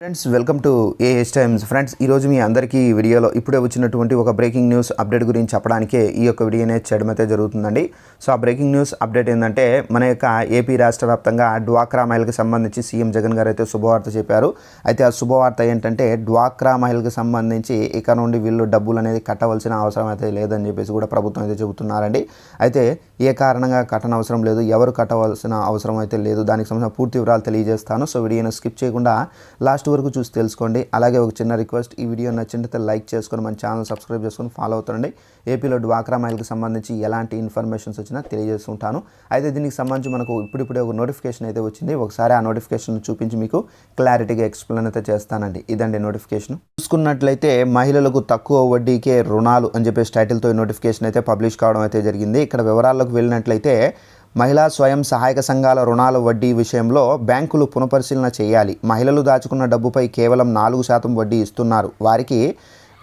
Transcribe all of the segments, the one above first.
Friends welcome to AH times friends ఈరోజు మీ అందరికీ ఈ వీడియోలో ఇప్పుడే వచ్చినటువంటి ఒక బ్రేకింగ్ న్యూస్ అప్డేట్ గురించి చెప్పడానికే ఈ యొక్క వీడియోనే చేయడం అయితే జరుగుతుందండి. సో ఆ బ్రేకింగ్ న్యూస్ అప్డేట్ ఏంటంటే మన యొక్క ఏపీ రాష్ట్ర వ్యాప్తంగా డ్వాక్రా మహిళకి సంబంధించి సీఎం జగన్ గారు అయితే శుభవార్త చెప్పారు. అయితే ఆ శుభవార్త ఏంటంటే డ్వాక్రా మహిళకి సంబంధించి ఇక నుండి వీళ్ళు డబ్బులు అనేది కట్టవలసిన అవసరం అయితే లేదని చెప్పేసి కూడా ప్రభుత్వం అయితే చెబుతున్నారండి. అయితే ఏ కారణంగా కట్టనవసరం లేదు ఎవరు కట్టవలసిన అవసరం అయితే లేదు దానికి సంబంధించిన పూర్తి వివరాలు తెలియజేస్తాను. సో వీడియోని స్కిప్ చేయకుండా లాస్ట్ వరకు చూసి తెలుసుకోండి. అలాగే ఒక చిన్న రిక్వెస్ట్ ఈ వీడియో నచ్చినట్లయితే లైక్ చేసుకొని మన ఛానల్ సబ్స్క్రైబ్ చేసుకొని ఫాలో అవుతుండండి. ఏపీలో డ్వాక్రా మైల్కి సంబంధించి ఎలాంటి ఇన్ఫర్మేషన్స్ వచ్చినా తెలియజేస్తుంటాను. అయితే దీనికి సంబంధించి మనకు ఇప్పుడిప్పుడే ఒక నోటిఫికేషన్ అయితే వచ్చింది. ఒకసారి ఆ నోటిఫికేషన్ చూపించి మీకు క్లారిటీగా ఎక్స్ప్లెయిన్ అయితే చేస్తానండి. ఇదండి నోటిఫికేషన్ చూసుకున్నట్లయితే మహిళలకు తక్కువ వడ్డీకే రుణాలు అని చెప్పేసి టైటిల్తో ఈ నోటిఫికేషన్ అయితే పబ్లిష్ కావడం అయితే జరిగింది. ఇక్కడ వివరాల్లోకి వెళ్ళినట్లయితే మహిళా స్వయం సహాయక సంఘాల రుణాల వడ్డీ విషయంలో బ్యాంకులు పునఃపరిశీలన చేయాలి. మహిళలు దాచుకున్న డబ్బుపై కేవలం నాలుగు శాతం వడ్డీ ఇస్తున్నారు. వారికి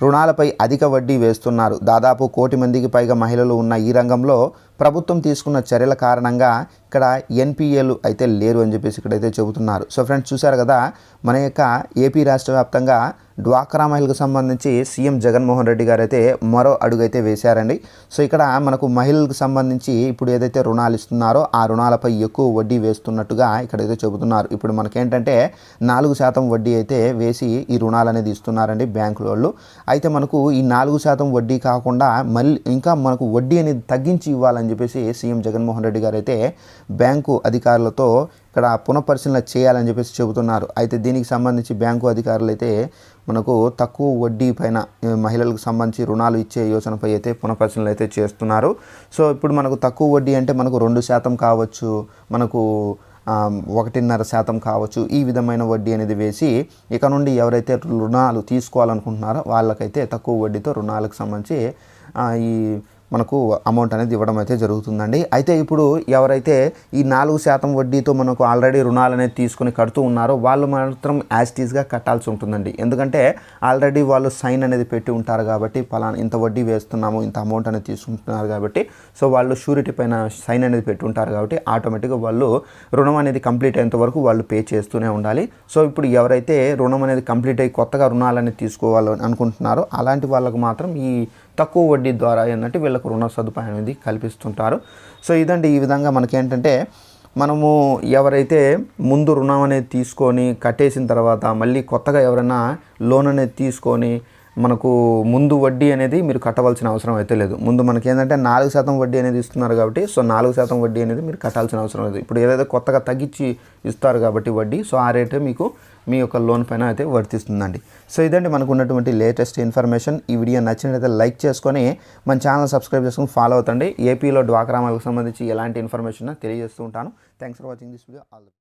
రుణాలపై అధిక వడ్డీ వేస్తున్నారు. దాదాపు కోటి మందికి పైగా మహిళలు ఉన్న ఈ రంగంలో ప్రభుత్వం తీసుకున్న చర్యల కారణంగా ఇక్కడ ఎన్పిఏలు అయితే లేరు అని చెప్పేసి ఇక్కడైతే చెబుతున్నారు. సో ఫ్రెండ్స్ చూశారు కదా మన యొక్క ఏపీ రాష్ట్ర వ్యాప్తంగా డ్వాక్రా మహిళకు సంబంధించి సీఎం జగన్మోహన్ రెడ్డి గారు అయితే మరో అడుగు అయితే వేశారండి. సో ఇక్కడ మనకు మహిళలకు సంబంధించి ఇప్పుడు ఏదైతే రుణాలు ఇస్తున్నారో ఆ రుణాలపై ఎక్కువ వడ్డీ వేస్తున్నట్టుగా ఇక్కడైతే చెబుతున్నారు. ఇప్పుడు మనకేంటంటే నాలుగు శాతం వడ్డీ అయితే వేసి ఈ రుణాలు అనేది ఇస్తున్నారండి బ్యాంకుల వాళ్ళు. అయితే మనకు ఈ నాలుగు శాతం వడ్డీ కాకుండా మళ్ళీ ఇంకా మనకు వడ్డీ అనేది తగ్గించి ఇవ్వాలని అని చెప్పేసి సీఎం జగన్మోహన్ రెడ్డి గారు అయితే బ్యాంకు అధికారులతో ఇక్కడ పునఃపరిశీలన చేయాలని చెప్పేసి చెబుతున్నారు. అయితే దీనికి సంబంధించి బ్యాంకు అధికారులు అయితే మనకు తక్కువ వడ్డీ పైన మహిళలకు సంబంధించి రుణాలు ఇచ్చే యోజనపై అయితే పునఃపరిశీలన అయితే చేస్తున్నారు. సో ఇప్పుడు మనకు తక్కువ వడ్డీ అంటే మనకు రెండు శాతం కావచ్చు మనకు ఒకటిన్నర శాతం కావచ్చు ఈ విధమైన వడ్డీ అనేది వేసి ఇక నుండి ఎవరైతే రుణాలు తీసుకోవాలనుకుంటున్నారో వాళ్ళకైతే తక్కువ వడ్డీతో రుణాలకు సంబంధించి ఈ మనకు అమౌంట్ అనేది ఇవ్వడం అయితే జరుగుతుందండి. అయితే ఇప్పుడు ఎవరైతే ఈ నాలుగు శాతం వడ్డీతో మనకు ఆల్రెడీ రుణాలు అనేది తీసుకుని కడుతూ ఉన్నారో వాళ్ళు మాత్రం యాస్టీస్గా కట్టాల్సి ఉంటుందండి. ఎందుకంటే ఆల్రెడీ వాళ్ళు సైన్ అనేది పెట్టి ఉంటారు కాబట్టి పలానా ఇంత వడ్డీ వేస్తున్నాము ఇంత అమౌంట్ అనేది తీసుకుంటున్నారు కాబట్టి సో వాళ్ళు షూరిటీ పైన సైన్ అనేది పెట్టి ఉంటారు కాబట్టి ఆటోమేటిక్గా వాళ్ళు రుణం అనేది కంప్లీట్ అయ్యేంత వరకు వాళ్ళు పే చేస్తూనే ఉండాలి. సో ఇప్పుడు ఎవరైతే రుణం అనేది కంప్లీట్ అయ్యి కొత్తగా రుణాలు అనేది తీసుకోవాలని అనుకుంటున్నారో అలాంటి వాళ్ళకు మాత్రం ఈ తక్కువ వడ్డీ ద్వారా ఏంటంటే వీళ్ళకు రుణ సదుపాయం అనేది కల్పిస్తుంటారు. సో ఇదండి ఈ విధంగా మనకేంటంటే మనము ఎవరైతే ముందు రుణం అనేది తీసుకొని కట్టేసిన తర్వాత మళ్ళీ కొత్తగా ఎవరైనా లోన్ అనేది తీసుకొని మనకు ముందు వడ్డీ అనేది మీరు కట్టవలసిన అవసరం అయితే లేదు. ముందు మనకి ఏంటంటే నాలుగు శాతం వడ్డీ అనేది ఇస్తున్నారు కాబట్టి సో నాలుగు శాతం వడ్డీ అనేది మీరు కట్టాల్సిన అవసరం లేదు. ఇప్పుడు ఏదైతే కొత్తగా తగ్గించి ఇస్తారు కాబట్టి వడ్డీ సో ఆ రేటే మీకు మీ యొక్క లోన్ పైన అయితే వర్తిస్తుందండి. సో ఇదండి మనకు ఉన్నటువంటి లేటెస్ట్ ఇన్ఫర్మేషన్. ఈ వీడియో నచ్చినట్లయితే లైక్ చేసుకొని మన ఛానల్ సబ్స్క్రైబ్ చేసుకొని ఫాలో అవుతండి. ఏపీలో డ్వాక్రామాలకు సంబంధించి ఎలాంటి ఇన్ఫర్మేషన్ తెలియజేస్తూ ఉంటాను. Thanks for watching this video. All